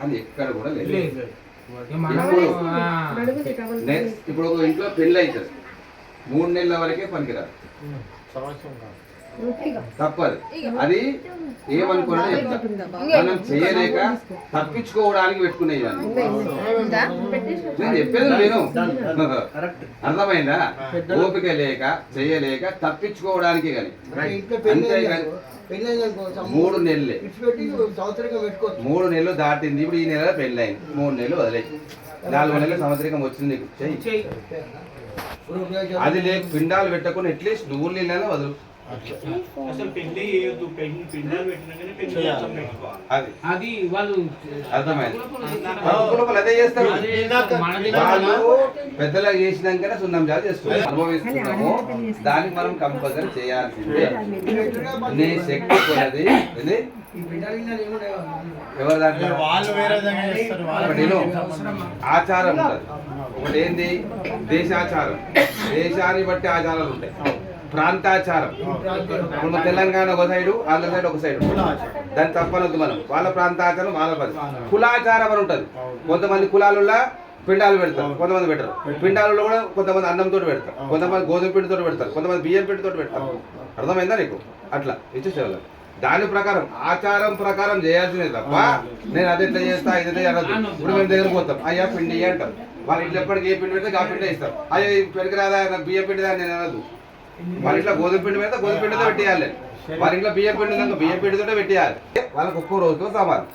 అది ఎక్కడ కూడా లేదు. ఇప్పుడు- ఆ, నెక్స్ట్ ఇప్పుడు ఒక ఇంట్లో పెళ్ళి అవుతుంది మూడు నెలల వరకే పనికిరాదు. తప్పదు. అది ఏమనుకున్నా మనం చేయలేక తప్పించుకోవడానికి పెట్టుకునే? నేను చెప్పేది నేను అర్థమైందా? ఓపిక లేక చేయలేక తప్పించుకోవడానికి కానీ. అంతేగాని మూడు నెలలే. మూడు నెలలు దాటింది. ఇప్పుడు ఈ నెల పెళ్ళి అయింది మూడు నెలలు వదిలే నాలుగు నెలల సంవత్సరం వచ్చింది నీకు. అది లేక పిండాలు పెట్టకుండా అట్లీస్ట్ నువ్వు నీళ్ళైనా వదులు. అసలు పెళ్ళి చేయొద్దు పెళ్ళి పిండాలు పెట్టినాకనే పెళ్ళి చేస్తాం పెట్టుకోవాలి. అది. అది వాళ్ళు అర్థమైంది. అదే చేస్తారు. పెద్దలకు చేసినాకనే సున్నం జాతి చేస్తున్నారు అనుభవిస్తున్నాము. దానికి మనం కంపల్సరీ చేయాల్సిందే. నీ శక్తి ఇది ఎవరి దాంట్లో? విను. ఆచారం ఉంటుంది. ఒకటి ఏంది దేశాచారం. దేశాన్ని బట్టి ఆచారాలు ఉంటాయి. ప్రాంతాచారం. మన తెలంగాణ ఒక సైడు ఆంధ్ర సైడ్ ఒక సైడు దాన్ని తప్పనొద్దు మనం. వాళ్ళ ప్రాంతాచారం వాళ్ళ పని కులాచారం. అని ఉంటుంది. కొంతమంది కులాలలో పిండాలు పెడతారు కొంతమంది పెట్టరు. పిండాలలో కూడా కొంతమంది అన్నంతో పెడతారు కొంతమంది గోధుమ పిండితో పెడతారు కొంతమంది బియ్యం పిండితో పెడతారు. అర్థమైందా నీకు? అట్లా. ఇచ్చేసేవాళ్ళు. దాని ప్రకారం ఆచారం ప్రకారం చేయాల్సిందే తప్ప నేను అది ఎట్లా చేస్తా ఇది అనొద్దు. ఇప్పుడు మేము దగ్గర పోతాం. అయ్యా పిండి అంటాం వాళ్ళు ఇట్లా ఎప్పటికి ఏ పిండి పెడితే ఆ పిండి ఇస్తాం అయ్యో పెరిగి రాదా బియ్యం అని నేను అనదు వాళ్ళ ఇంట్లో గోధుమ పిండి పెడితే గోధుమ పిండితో పెట్టేయాలి. వాళ్ళ ఇంట్లో బియ్యం పిండి ఉందనుకో బియ్యం పిండితో పెట్టేయాలి. వాళ్ళకి ఒక్కో రోజుతో సమానం.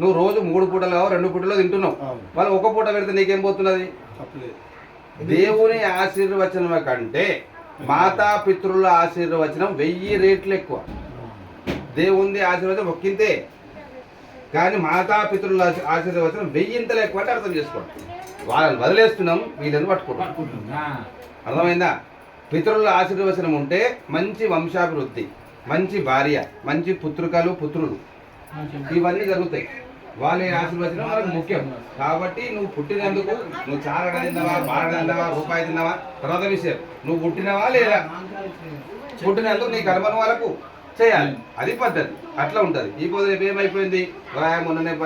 నువ్వు రోజు మూడు పూటలు రెండు పూటలు తింటున్నావు. వాళ్ళు ఒక పూట పెడితే నీకేం పోతున్నది? దేవుని ఆశీర్వచనం కంటే మాతా పితృల ఆశీర్వచనం వెయ్యి రేట్లు ఎక్కువ. దేవుని ఆశీర్వచనం ఒక్కింతే. కానీ మాతా పితృల ఆశీ- ఆశీర్వచనం వెయ్యింతలు ఎక్కువ అంటే అర్థం చేసుకోండి. వాళ్ళని వదిలేస్తున్నాం వీళ్ళని పట్టుకుంటాం అర్థమైందా? పితరుల ఆశీర్వచనం ఉంటే మంచి వంశాభివృద్ధి మంచి భార్య మంచి పుత్రికలు పుత్రులు. ఇవన్నీ జరుగుతాయి. వాళ్ళ ఆశీర్వచనం వాళ్ళకి ముఖ్యం. కాబట్టి నువ్వు పుట్టినందుకు నువ్వు చారగా తిన్నావా బాగా తిన్నావా రూపాయి తిన్నావా? తర్వాత విషయం. నువ్వు పుట్టినవా లేదా? పుట్టినందుకు నీ కర్మను వాళ్ళకు చేయాలి. అది పద్ధతి. అట్లా ఉంటుంది. ఈ పొద్దు రేపు ఏమైపోయింది? "వా, మొన్ననే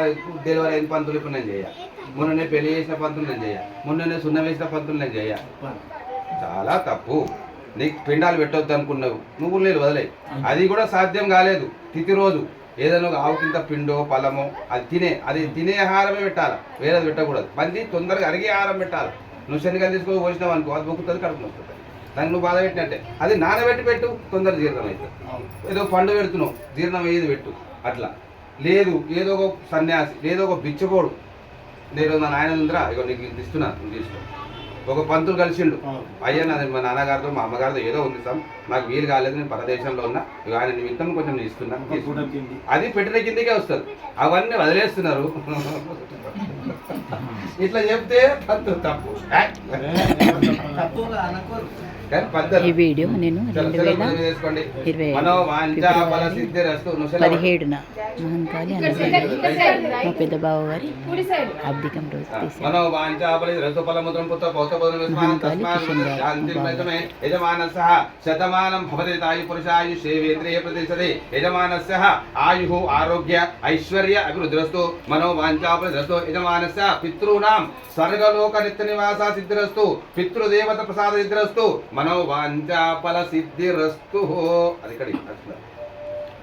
డెలివరీ అయిన పంతులు ఇప్పుడు నేను చేయ. మొన్ననే పెళ్ళి చేసిన పంతులు నేను చేయాలి మొన్ననే సున్నం వేసిన పంతులు నేను చేయ. చాలా తప్పు. నీకు పిండాలు పెట్టొద్దు అనుకున్నావు నువ్వు లేదు వదిలే. అది కూడా సాధ్యం కాలేదు. తిథి రోజు ఏదైనా ఒక ఆవు కింద పిండో పలమో అది తినే అది తినే ఆహారమే పెట్టాలి? వేరేది పెట్టకూడదు. మంది తొందరగా అరిగే ఆహారం పెట్టాలి? నువ్వు శనగలు తీసుకొని పోసినావు అనుకో అది మొక్కుతుంది కడుపు నొప్పుతుంది. దానికి నువ్వు బాధ పెట్టినట్టే. అది నానబెట్టి పెట్టు తొందర జీర్ణం అవుతుంది ఏదో పండు పెడుతున్నావు జీర్ణం అయ్యేది పెట్టు. అట్లా. లేదు ఏదో ఒక సన్యాసి లేదో ఒక బిచ్చపోడు. నేను నా నాయన ఉందిరా? ఇగో నీకు ఇది ఇస్తున్నా నువ్వు తీసుకో. ఒక పంతులు కలిసిండు. అయ్యా నాది మా నాన్నగారితో మా అమ్మగారితో ఏదో ఉంది సార్. నాకు వీలు కాలేదు నేను పరదేశంలో ఉన్నా. ఇక ఆయన నిమిత్తం కొంచెం నేను ఇస్తున్నా. అది పెట్టిన కిందకే వస్తుంది అవన్నీ వదిలేస్తున్నారు. ఇట్లా చెప్తే పంతులు తప్పు. ఈ వీడియో నేను రెండు వేల ఇరవై పదిహేడున మహంకాళి మా పెద్ద బావ గారి అబ్దికం రోజు శతమానం భవతి తాయు పురుషాయు సేవేంద్రియ ప్రతిష్టతి. యజమానస్య ఆయు ఆరోగ్య ఐశ్వర్య అభివృద్ధిరస్తు మనో వాంఛా ఫల రస్తు. యజమానస్య పితॄణాం స్వర్గలోక నిత్య నివాస సిద్ధిరస్తు పితృదేవత ప్రసాద సిద్ధిరస్తు మనో వాంఛా ఫల సిద్ధిరస్తు అది ఇక్కడ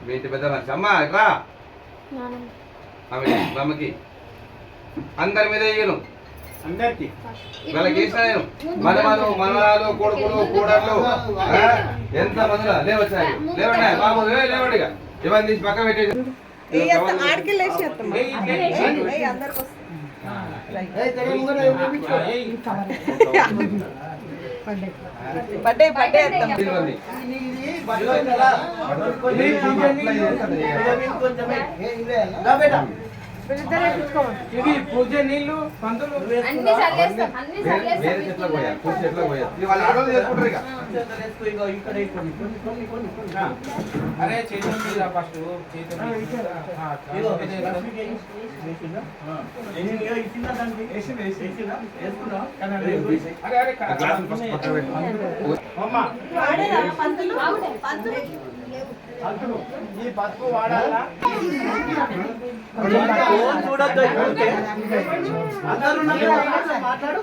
మీ ఇంటి పెద్ద మనిషి అమ్మా ఇట్రా ఆమె అందరి మీద వేయను అందరికి వాళ్ళకి వేసిన నేను మనమను మనవరాలు కొడుకులు కూడళ్ళు? ఎంత మందిరా లేవచ్చాయి లేవండి బాబు లేవండిగా ఇవన్నీ తీసి పక్క పెట్టేసి పడ్డే పడ్డే ఇదిగోండి. ఇది పూజ పంతులు వేరే పూజ వాళ్ళ ఆడవాళ్ళు చేసుకుంటారు ఇక. అరే చేతుల మీద ఫస్ట్ చేతుల మీద. ఆ, అరే అరే పెట్టు. ఈ పసుపు వాడాలా చూడొద్దు. అందరూ ఉన్నారు కదా, మాట్లాడు